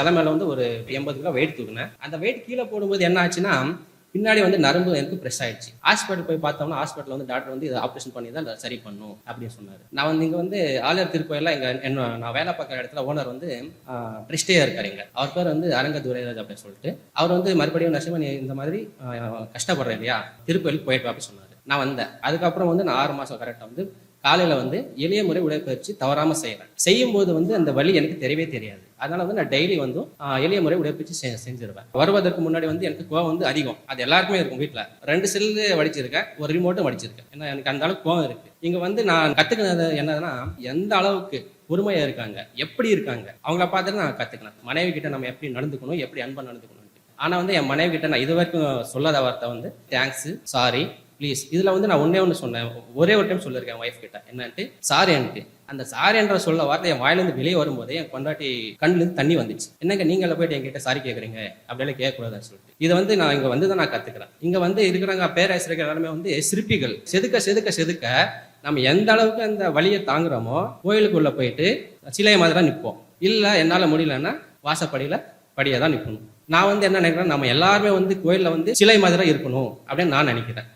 தலைமையில வந்து ஒரு எண்பது கிலோ வெயிட் தூக்குனேன். அந்த வெயிட் கீழே போடும்போது என்ன ஆச்சுன்னா பின்னாடி வந்து நரம்பு எனக்கு ப்ரெஸ் ஆயிடுச்சு. ஹாஸ்பிட்டல் போய் பார்த்தோம்னா ஹாஸ்பிட்டல் வந்து டாக்டர் வந்து இதை ஆப்ரேஷன் பண்ணி தான் சரி பண்ணும் அப்படின்னு சொன்னார். நான் வந்து இங்கே வந்து ஆலர் திருக்கோயிலில் எங்கள் என்ன நான் வேலை பார்க்குற இடத்துல ஓனர் வந்து பிரிஸ்டேயா இருக்காரு இங்க. அவர் பேர் வந்து அரங்க துரைராஜ் அப்படின்னு சொல்லிட்டு. அவர் வந்து மறுபடியும் நரசிம்மன் இந்த மாதிரி கஷ்டப்படுறேன் இல்லையா? திருக்கோயிலுக்கு போயிட்டு அப்படின்னு சொன்னார். நான் வந்தேன். அதுக்கப்புறம் வந்து நான் ஆறு மாதம் கரெக்டாக வந்து காலையில் வந்து எளிய முறை உடற்பயிற்சி தவறாமல் செய்கிறேன் செய்யும்போது வந்து அந்த வழி எனக்கு தெரியவே தெரியாது. அதனால வந்து நான் டெய்லி வந்து எளிய முறை உடற்பயிற்சி செ செஞ்சிருவேன். வருவதற்கு முன்னாடி வந்து எனக்கு கோவம் வந்து அதிகம். அது எல்லாருக்குமே இருக்கும் வீட்டில் ரெண்டு செல்லு வடிச்சிருக்கேன் ஒரு ரிமோட்டும் வடிச்சிருக்கேன் ஏன்னா எனக்கு அந்த அளவுக்கு கோவம் இருக்கு. இங்கே வந்து நான் கற்றுக்கினது என்னதுன்னா எந்த அளவுக்கு பொறுமையாக இருக்காங்க எப்படி இருக்காங்க அவங்கள பார்த்துட்டு நான் கற்றுக்கினேன் மனைவி கிட்ட நம்ம எப்படி நடந்துக்கணும் எப்படி அன்பா நடந்துக்கணும் ஆனால் வந்து என் மனைவி கிட்ட நான் இது வரைக்கும் சொல்லாத வார்த்தை வந்து தேங்க்ஸ் சாரி ப்ளீஸ் இதில் வந்து நான் ஒன்றே ஒன்று சொன்னேன். ஒரே ஒரு டைம் சொல்லியிருக்கேன் என் ஒய்ஃப் கிட்ட. என்னன்ட்டு? சாரின்ட்டு அந்த சாரி என்ற சொல்ல வார்த்தை என் வாயிலேருந்து வெளியே வரும்போதே என் கொண்டாட்டி கண்ணுலேருந்து தண்ணி வந்துச்சு. என்னங்க நீங்கள போயிட்டு என்கிட்ட சாரி கேட்குறீங்க அப்படியெல்லாம் கேட்கக்கூடாதுன்னு சொல்லிட்டு. இதை வந்து நான் இங்கே வந்து தான் நான் கற்றுக்கிறேன் இங்கே வந்து இருக்கிறாங்க பேராசிரியர்கள் எல்லாருமே வந்து சிற்பிகள். செதுக்க செதுக்க செதுக்க நம்ம எந்த அளவுக்கு அந்த வழியை தாங்குறோமோ கோயிலுக்குள்ளே போயிட்டு சிலையை மாதிரி தான் நிற்போம் இல்லை என்னால் முடியலன்னா வாசப்படியில் படியாக தான் நிற்கணும் நான் வந்து என்ன நினைக்கிறேன் நம்ம எல்லாருமே வந்து கோயிலில் வந்து சிலை மாதிரி தான் இருக்கணும் அப்படின்னு நான் நினைக்கிறேன்.